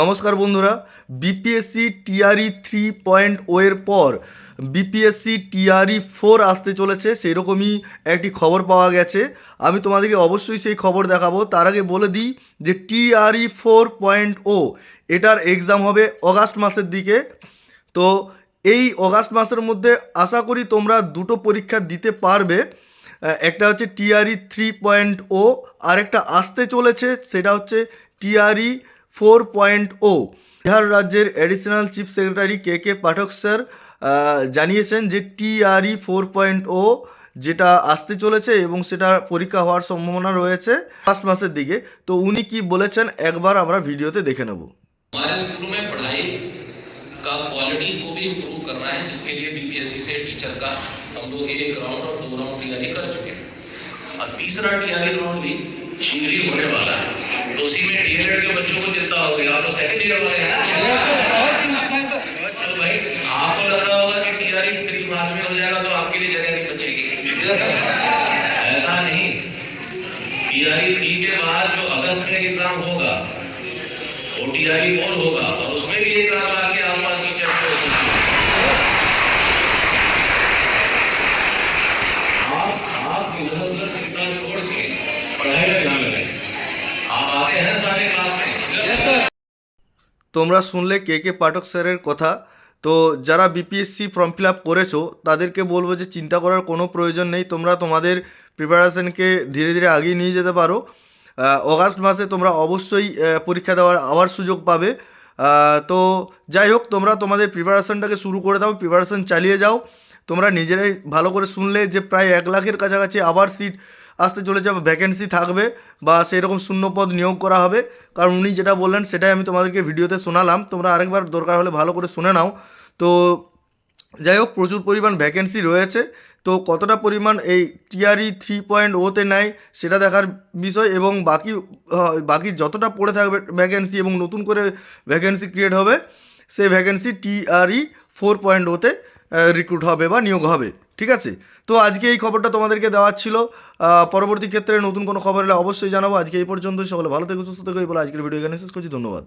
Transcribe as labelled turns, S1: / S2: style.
S1: নমস্কার বন্ধুরা BPSC TRE three point ওয়ের পর বিপিএসসি টিআরই ফোর আসতে চলেছে সেই রকমই একটি খবর পাওয়া গেছে। আমি তোমাদেরকে অবশ্যই সেই খবর দেখাবো। তার আগে বলে দিই যে টিআরই ফোর পয়েন্ট ও এটার এক্সাম হবে অগাস্ট মাসের দিকে। তো এই অগাস্ট মাসের মধ্যে আশা করি তোমরা দুটো পরীক্ষা দিতে পারবে। একটা হচ্ছে টিআরই থ্রি পয়েন্ট ও আরেকটা আসতে চলেছে সেটা হচ্ছে TRE four point o Bihar রাজ্যের additional chief secretary K K Pathak sir আহ, জানিয়েছেন যে টিআরই ফোর পয়েন্ট ও যেটা আসতে চলেছে এবং সেটা পরীক্ষা হওয়ার সম্ভাবনা রয়েছে ফার্স্ট মাসের দিকে তো উনি কি বলেছেন একবার আমরা ভিডিওতে দেখে নেব
S2: हमारे स्कूलों में पढ़ाई का क्वालिटी को भी इम्प्रूव करना है जिसके लिए बीपीएससी से टीचर का हम लोग एक राउंड और दो राउंड तैयारी कर चुके हैं। और तीसरा टीआरई राउंड भी शीघ्र होने वाला है। तो उसी में डीएलएड के बच्चों को चिंता हो गई आप तो सेकंड ईयर वाले हैं चलो भाई आपको लग रहा होगा कि टीआरई थ्री मार्च में हो जाएगा तो आपके लिए जगह नहीं बचेगी। ऐसा नहीं। टीआरई थ्री के बाद जो अगस्त में एग्ज़ाम होगा वो टीआरई फोर होगा और उसमें भी एक लाख
S1: তোমরা শুনলে কে কে পাঠক স্যারের কথা। তো যারা বিপিএসসি ফর্ম ফিল আপ করেছ, তাদেরকে বলব যে চিন্তা করার কোনো প্রয়োজন নেই। তোমরা তোমাদের প্রিপারেশনকে ধীরে ধীরে আগিয়ে নিয়ে যেতে পারো। অগাস্ট মাসে তোমরা অবশ্যই পরীক্ষা দেওয়ার আবার সুযোগ পাবে। তো যাই হোক, তোমরা তোমাদের প্রিপারেশনটাকে শুরু করে দাও প্রিপারেশন চালিয়ে যাও। তোমরা নিজেরাই ভালো করে শুনলে যে প্রায় এক লাখের কাছাকাছি আবার সিট আসতে চলে চলেছে ভ্যাকেন্সি থাকবে বা সেই রকম শূন্য পদ নিয়োগ করা হবে। কারণ উনি যেটা বললেন, সেটাই আমি তোমাদেরকে ভিডিওতে শোনালাম। তোমরা আরেকবার দরকার হলে ভালো করে শুনে নাও। তো যাই হোক, প্রচুর পরিমাণ ভ্যাকেন্সি রয়েছে। তো কতটা পরিমাণ এই টিআরই থ্রি পয়েন্ট ওতে নেয়, সেটা দেখার বিষয় এবং বাকি বাকি যতটা পড়ে থাকবে ভ্যাকেন্সি এবং নতুন করে ভ্যাকেন্সি ক্রিয়েট হবে, সেই ভ্যাকেন্সি টিআরই ফোর পয়েন্ট ওতে রিক্রুট হবে বা নিয়োগ হবে, ঠিক আছে? তো আজকে এই খবরটা তোমাদেরকে দেওয়ার ছিল। পরবর্তী ক্ষেত্রে নতুন কোনো খবর হলে অবশ্যই জানাব। আজকে এই পর্যন্ত সকলে ভালো থেকে, সুস্থ থেকো। বলে আজকের ভিডিও এখানে শেষ করছি। ধন্যবাদ।